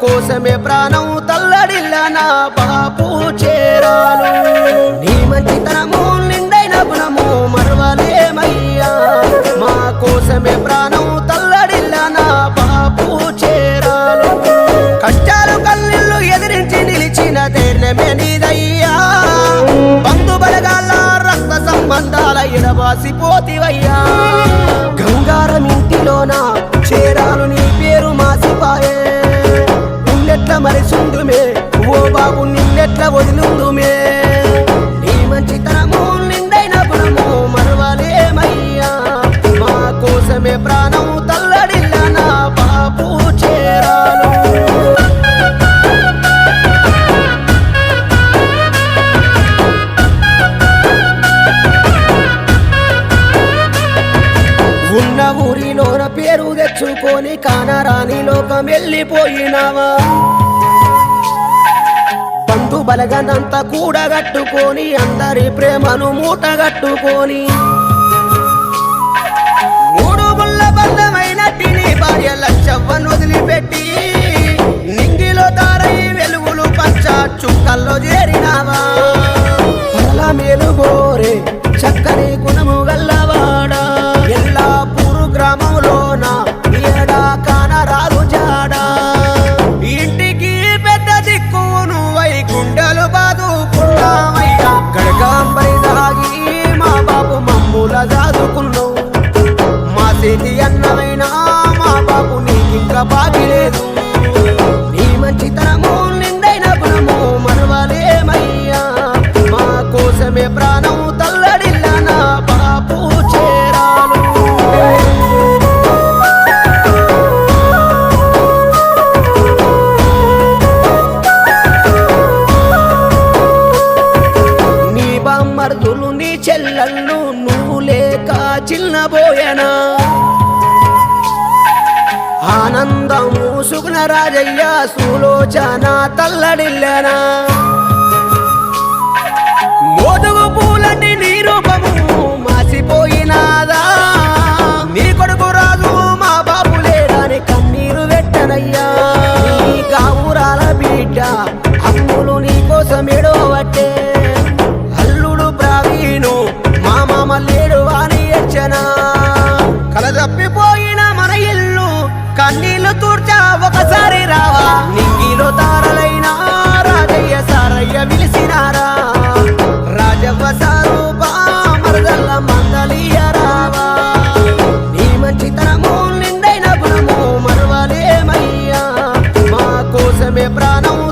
కోసమే ప్రాణం తల్లడిల్ల నా బాపు చేరాలు. నీ మంచితనము నిండైన గుణము మరవలేమయ్యా మా కోసమే ప్రాణం తల్లడిల్ల నా బాపు చేరాలు. కష్టాలు కల్లిళ్ళు ఎదిరించి నిలిచిన తీర్ణమే నీదయ్యా. బంధు బలగాల రక్త సంబంధాల ఎడబాసిపోతివయ్యా గంగారం ఇంటిలోనా మరిసుందుమే ఓ బాబు నిన్నెట్ల వదిలిందుమే. నీ మంచితనము నిండైన గుణము మరవలేమయ్యా. మా కోసమే ప్రాణం తల్లడిల్ల నా బాబు చేరాను. ఉన్న ఊరిలోన పేరు తెచ్చుకొని కానరాని లోకం వెళ్ళిపోయినావా బంధు బలగనంతా కూడగట్టుకొని అందరి ప్రేమను మూటగట్టుకొని నీకింకా బాగిలేదు నీ మంచితనము నిండైన గుణము మరవలేమయ్యా. మా కోసమే ప్రాణం తల్లడిల్ల నా బాపు చేరాలు. నీ బామ్మర్దులు నీ చెల్లెళ్ళు నువ్వు లేక చిన్నబోయనా. ఆనందము సుగుణ రాజయ్య సులోచన తల్లడిల్లనా. మోదుగు పూలంటి కన్నీళ్ళు తూర్చా ఒకసారి రావా. నింగిలో తారలైన రాజయ్య సారయ్య విలిసినారా? రాజవ్వ సారూపా మరదల్ల మందలియ రావా. నీ మంచితనము నిండైన గుణము మరవలేమయ్యా. మా కోసమే ప్రాణము